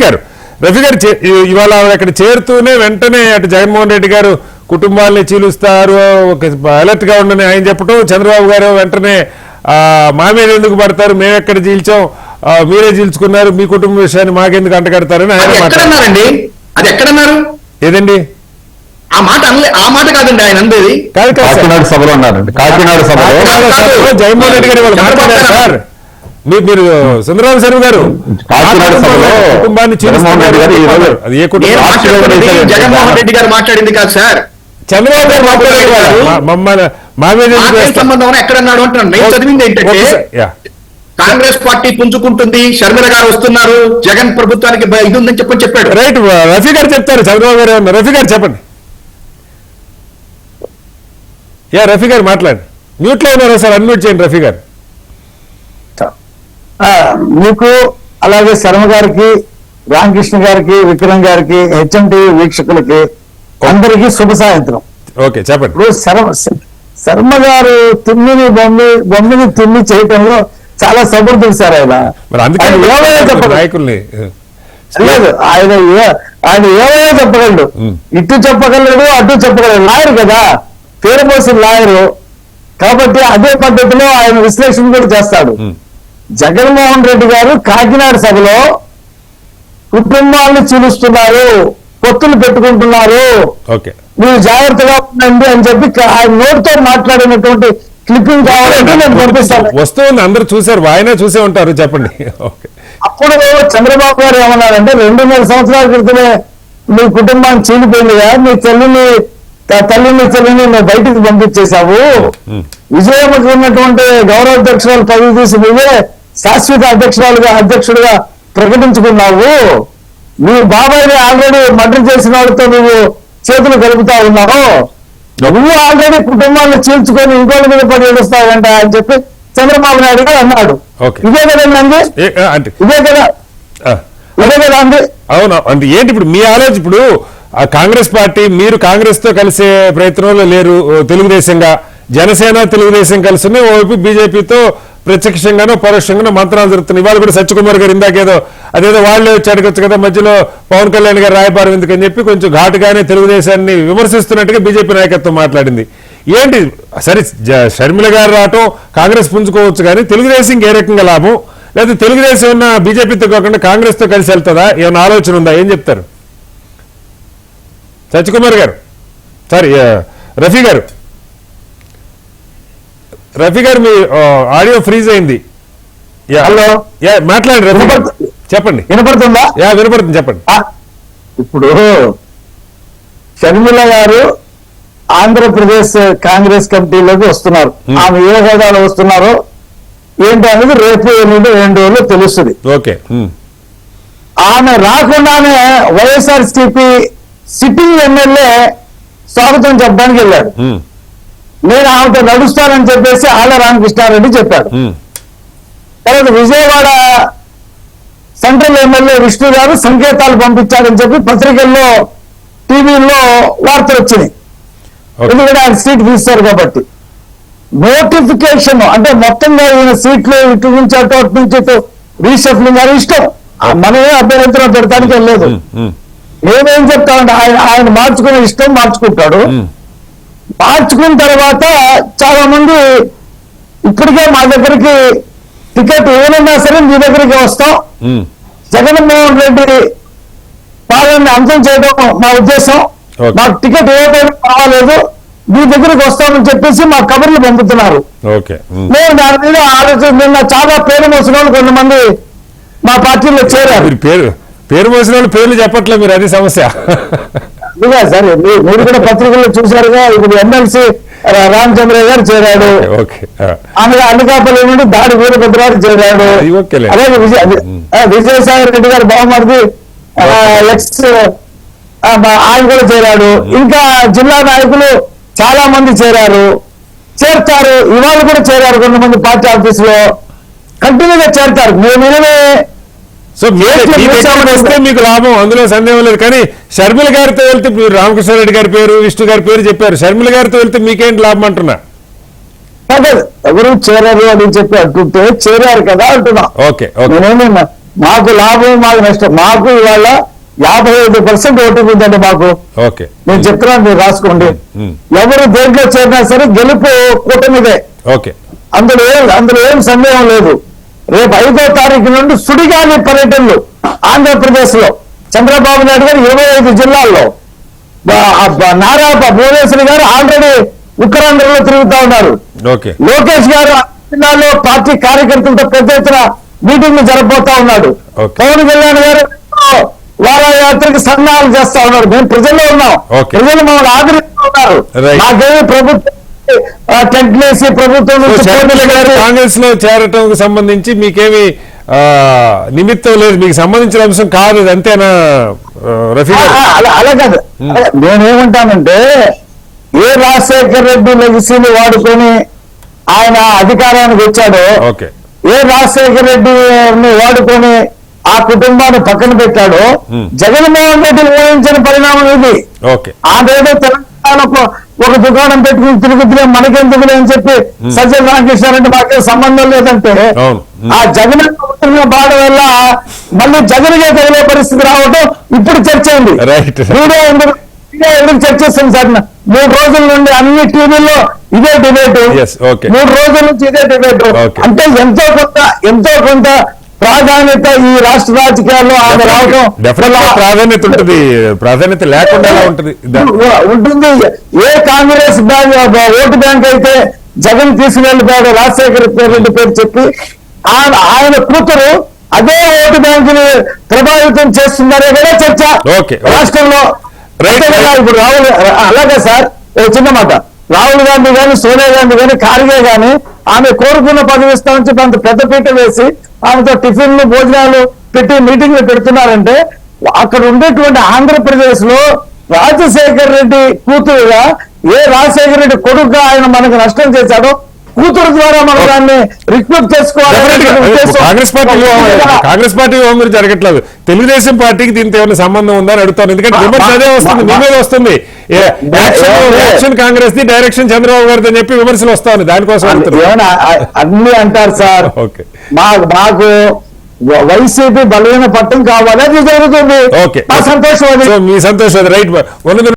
గారు. రఫీ గారు ఇవాళ ఆవిడ అక్కడ చేరుతూనే వెంటనే అటు జగన్మోహన్ రెడ్డి గారు కుటుంబాలని చీలుస్తారు. ఒక అలర్ట్గా ఉండని ఆయన చెప్పటం చంద్రబాబు గారు వెంటనే ఆ, మా మీద ఎందుకు పడతారు? మేము ఎక్కడ చీల్చాం? మీరే చీల్చుకున్నారు. మీ కుటుంబ విషయాన్ని మాకెందుకు అంటగడతారని ఆయన అది ఎక్కడన్నారు? ఏదండి? ఆ మాట అనలే ఆ మాట కాదండి ఆయన అందేది. కాకినాడ సభలో ఉన్నారండి కాకినాడ సభలో. జగన్మోహన్ రెడ్డి గారు మాట్లాడారు సార్. మీరు చంద్రబాబు శర్మ గారు కుటుంబాన్ని గారు ఈ రోజు అది ఏ నేను కుటుంబం మాట్లాడుతున్నది జగన్మోహన్ రెడ్డి గారు మాట్లాడింది కాదు సార్. చంద్రబాబు గారు మాట్లాడారు మమ్మల్ని మా మీద? సంబంధం ఎక్కడన్నాడు అంటున్నాను నేను చదివింది ఏంటంటే. కాంగ్రెస్ పార్టీ పుంజుకుంటుంది షర్మిల గారు వస్తున్నారు జగన్ ప్రభుత్వానికి ఇది ఉందని చెప్పని చెప్పాడు. రైట్ రఫీ గారు చెప్తారు చంద్రబాబు గారు రఫీ గారు చెప్పండి. యా రఫీ గారు మాట్లాడు మ్యూట్లో ఉన్నారు సార్? అన్మ్యూట్ చేయండి రఫీ గారు. మీకు అలాగే శర్మ గారికి రామకృష్ణ గారికి విక్రమ్ గారికి హెచ్ఎం టీవీ వీక్షకులకి అందరికీ శుభ సాయంత్రం. ఓకే చెప్పండి. ఇప్పుడు శర్మ శర్మ గారు తిమ్మిని బొమ్మి బొమ్మిని తిమ్మి చేయటంలో చాలా సమర్థుడు సార్ ఆయన. నాయకుల్ని. లేదు ఆయన ఆయన ఏమైనా చెప్పగలడు. ఇటు చెప్పగలడు అటు చెప్పగలడు. లాయర్ కదా పేరు పోసిన లాయరు. కాబట్టి అదే పద్ధతిలో ఆయన విశ్లేషణ కూడా చేస్తాడు. జగన్మోహన్ రెడ్డి గారు కాకినాడ సభలో కుటుంబాలను చీలుస్తున్నారు పొత్తులు పెట్టుకుంటున్నారు. ఓకే. మీరు జాగ్రత్తగా ఉండండి అని చెప్పి ఆయన నోటితో మాట్లాడినటువంటి క్లిప్పింగ్ కావాలంటే నేను పంపిస్తాను. వస్తుంది అందరూ చూసారు ఆయన చూసే ఉంటారు చెప్పండి. అప్పుడు చంద్రబాబు గారు ఏమన్నారంటే రెండున్నర సంవత్సరాల క్రితమే మీ కుటుంబాన్ని చీలిపోయిందిగా మీ తల్లిని తల్లిని తల్లిని నువ్వు బయటికి పంపించేశావు. విజయమ్మకి ఉన్నటువంటి గౌరవ అధ్యక్షురాలు పదవి తీసి నువ్వే శాశ్వత అధ్యక్షురాలుగా అధ్యక్షుడిగా ప్రకటించుకున్నావు. నీ బాబాయ్ని ఆల్రెడీ మర్డర్ చేసిన వాళ్ళతో నువ్వు చేతులు కలుపుతా ఉన్నావు. నువ్వు ఆల్రెడీ కుటుంబాన్ని చీల్చుకొని ఇంకోటి మీద పడి ఏడుస్తావంట అని చెప్పి చంద్రబాబు నాయుడు గారు అన్నాడు. ఓకే. ఇదే కదండి ఇదే కదా. ఇదే కదా అంది అవును అంటే ఏంటి ఇప్పుడు మీ ఆలోచన ఇప్పుడు? కాంగ్రెస్ పార్టీ మీరు కాంగ్రెస్తో కలిసే ప్రయత్నంలో లేరు తెలుగుదేశంగా. జనసేన తెలుగుదేశం కలిసి ఉన్నాయి. ఓవైపు బీజేపీతో ప్రత్యక్షంగానో పరోక్షంగానో మంత్రాలు జరుగుతున్నాయి ఇవాళ కూడా సత్యకుమార్ గారు ఇందాకేదో అదేదో వాళ్ళే వచ్చి అడగచ్చు కదా మధ్యలో పవన్ కళ్యాణ్ గారు రాయబారం ఎందుకని చెప్పి కొంచెం ఘాటుగానే తెలుగుదేశాన్ని విమర్శిస్తున్నట్టుగా బీజేపీ నాయకత్వం మాట్లాడింది. ఏంటి? సరే జ- షర్మిల గారు రావటం కాంగ్రెస్ పుంజుకోవచ్చు కానీ తెలుగుదేశం ఏ రకంగా లాభం? లేదా తెలుగుదేశం ఉన్న బీజేపీతో కాకుండా కాంగ్రెస్తో కలిసి వెళ్తుందా? ఏమైనా ఆలోచన ఉందా? ఏం చెప్తారు? సత్యకుమార్ గారు. సారీ రఫీ గారు. రఫీ గారు మీ ఆడియో ఫ్రీజ్ అయింది. హలో. మాట్లాడండి రఫీ గారు. చెప్పండి. వినపడుతుందా? యా వినపడుతుంది చెప్పండి. ఇప్పుడు షర్మిల గారు ఆంధ్రప్రదేశ్ కాంగ్రెస్ కమిటీలోకి వస్తున్నారు. ఆమె ఏ హోదాలో వస్తున్నారో ఏంటి అనేది రేపు ఎనిమిది రెండు రోజులు తెలుస్తుంది. ఓకే. ఆమె రాకుండానే వైఎస్ఆర్ సిపి సిట్టింగ్ ఎమ్మెల్యే స్వాగతం చెప్పడానికి వెళ్ళాడు. నేను ఆమెతో నడుస్తానని చెప్పేసి ఆళ్ళ రామకృష్ణారెడ్డి చెప్పాడు. తర్వాత విజయవాడ సెంట్రల్ ఎమ్మెల్యే విష్ణు గారు సంకేతాలు పంపించారని చెప్పి పత్రికల్లో టీవీల్లో వార్తలు వచ్చినాయి. ఎందుకంటే ఆయన సీట్ తీస్తారు కాబట్టి నోటిఫికేషన్ అంటే మొత్తంగా ఈయన సీట్లు ఇటు నుంచి అటు అటు నుంచి ఇటు రీషఫ్లింగ్ అని ఇష్టం మనమే అభ్యర్థులు పెడతానికి వెళ్ళలేదు. మేమేం చెప్తామంటే ఆయన ఆయన మార్చుకునే ఇష్టం మార్చుకుంటాడు. మార్చుకున్న తర్వాత చాలా మంది ఇప్పటికే మా దగ్గరికి టికెట్ ఏమైనా సరే మీ దగ్గరికి వస్తాం. జగన్మోహన్ రెడ్డి పాలన అంతం చేయడం మా ఉద్దేశం. మాకు టికెట్ ఏదైనా పర్వాలేదు మీ దగ్గరికి వస్తామని చెప్పేసి మా కబుర్లు పంపుతున్నారు. నేను దాని మీద ఆలోచన నిన్న చాలా పేరు మోసిన వాళ్ళు కొంతమంది మా పార్టీలో చేరారు పేరు మోసిన వాళ్ళు పేర్లు చెప్పట్లే మీరు అది సమస్య. అందుకే సార్ మీరు కూడా పత్రికల్లో చూశారుగా ఇప్పుడు ఎమ్మెల్సీ రామచంద్ర గారు చేరాడు. ఓకే ఆ. ఆమె అనకాపల్లి నుండి దాడి వీరభద్రాడు చేరాడు. అది ఓకేలే. అలాగే విజయ ఆ, విజయసాయి రెడ్డి గారు బహుమతి ఎక్స్ ఆయన కూడా చేరాడు. ఇంకా జిల్లా నాయకులు చాలా మంది చేరారు. చేరుతారు ఇవాళ కూడా చేరారు కొంతమంది పార్టీ ఆఫీసులో. కంటిన్యూగా చేరుతారు. మేము సో వస్తే మీకు లాభం అందులో సందేహం లేదు. కానీ షర్మిల గారితో వెళ్తే మీరు రామకృష్ణారెడ్డి గారి పేరు విష్ణు గారి పేరు చెప్పారు. షర్మిల గారితో వెళ్తే మీకేంటి లాభం అంటున్నా? ఎవరు చేరారు అని చెప్పి అంటుంటే చేరారు కదా అంటున్నా. ఓకే మాకు లాభం మాకు నష్టం. మాకు ఇవాళ యాభై ఐదు పర్సెంట్ ఓటింగ్ ఉందండి మాకు. ఓకే. నేను చెప్తున్నాను మీరు రాసుకోండి. ఎవరు దేంట్లో చేరినా సరే గెలుపు కూటమిదే. ఓకే. అందులో ఏం అందులో ఏం సందేహం లేదు. రేపు ఐదో తారీఖు నుండి సుడిగాలి పర్యటనలు ఆంధ్రప్రదేశ్లో చంద్రబాబు నాయుడు గారు ఇరవై ఐదు జిల్లాల్లో. నారా భువనేశ్వరి గారు ఆల్రెడీ ఉత్తరాంధ్రలో తిరుగుతా ఉన్నారు. లోకేష్ గారు జిల్లాలో పార్టీ కార్యకర్తలతో పెద్ద ఎత్తున మీటింగ్ జరగబోతా ఉన్నాడు. పవన్ కళ్యాణ్ గారు వారయాత్రకి సన్నాహాలు చేస్తా ఉన్నారు. మేము ప్రజల్లో ఉన్నాం. ప్రజలు మమ్మల్ని ఆదరిస్తూ ఉన్నారు. Right. నాకేమి ప్రభుత్వం టెంట్లు వేసి ప్రభుత్వం కాంగ్రెస్లో చేరటం సంబంధించి మీకేమి ఆ, నిమిత్తం లేదు. మీకు సంబంధించిన అంశం కాదు అంతేనా ఆ, రఫీ ఆ, ఆ, అలా కాదు. నేనేమంటానంటే ఏ రాజశేఖర్ రెడ్డి లెగసీని వాడుకొని ఆయన అధికారానికి వచ్చాడో ఓకే. ఏ రాజశేఖర రెడ్డిని వాడుకొని ఆ కుటుంబాన్ని పక్కన పెట్టాడో. జగన్మోహన్ రెడ్డి ఊహించిన పరిణామం ఇది. ఓకే. ఆదేదో తెలంగాణకు ఒక దుకాణం పెట్టుకుని తిరుగుతులే మనకెందుకులే అని చెప్పి సజ్జల రామకృష్ణారెడ్డి మాకే సంబంధం లేదంటే. ఆ జగన్ పాడడం వల్ల మళ్ళీ జగన్కే తగిలే పరిస్థితి రావటం ఇప్పుడు చర్చ అయింది. మీడియా ఎందుకు ఎందుకు చర్చిస్తుంది సార్ మూడు రోజుల నుండి అన్ని టీవీల్లో ఇదే డిబేట్. మూడు రోజుల నుంచి ఇదే డిబేట్. అంటే ఎంతో కొంత ఎంతో కొంత ప్రాధాన్యత ఈ రాష్ట్ర రాజకీయాల్లో ఆమె రావడం ప్రాధాన్యత ఉంటుంది. ప్రాధాన్యత లేకుండా ఉంటుంది. ఏ కాంగ్రెస్ బ్యాంక్ ఓటు బ్యాంక్ అయితే జగన్ తీసుకెళ్ళిపోయాడు రాజశేఖర రెడ్డి పేరు చెప్పి ఆయన ఆయన కూతురు అదే ఓటు బ్యాంకుని ప్రభావితం చేస్తున్నారే కదా చర్చ. రాష్ట్రంలో. ఇప్పుడు రాహుల్ అలాగే సార్ చిన్న మాట. రాహుల్ గాంధీ గాని సోనియా గాంధీ గాని ఖార్గే గాని ఆమె కోరుకున్న పదవి ఇస్తామని చెప్పి అంత పెద్ద పీట వేసి ఆమెతో టిఫిన్లు భోజనాలు పెట్టి మీటింగ్లు పెడుతున్నారంటే అక్కడ ఉండేటువంటి ఆంధ్రప్రదేశ్లో రాజశేఖర్ రెడ్డి కూతురుగా ఏ రాజశేఖర రెడ్డి కొడుకుగా ఆయన మనకు నష్టం చేశాడో కూతురు ద్వారా మనం దాన్ని రిక్రూట్. చేసుకోవాలి కాంగ్రెస్ పార్టీ కాంగ్రెస్ పార్టీ గురించి జరగట్లేదు. తెలుగుదేశం పార్టీకి దీంతో ఏమైనా సంబంధం ఉందని అడుగుతాను. ఎందుకంటే విమర్శ అదే వస్తుంది మీ మీద వస్తుంది. యాక్షన్ కాంగ్రెస్ ది డైరెక్షన్ చంద్రబాబు గారిది అని చెప్పి విమర్శలు వస్తాను. దానికోసం అన్ని అంటారు సార్. మాకు వైసీపీ బలమైన పట్టం కావాలి. అది జరుగుతుంది. మీ సంతోషం రైట్. ఉన్నది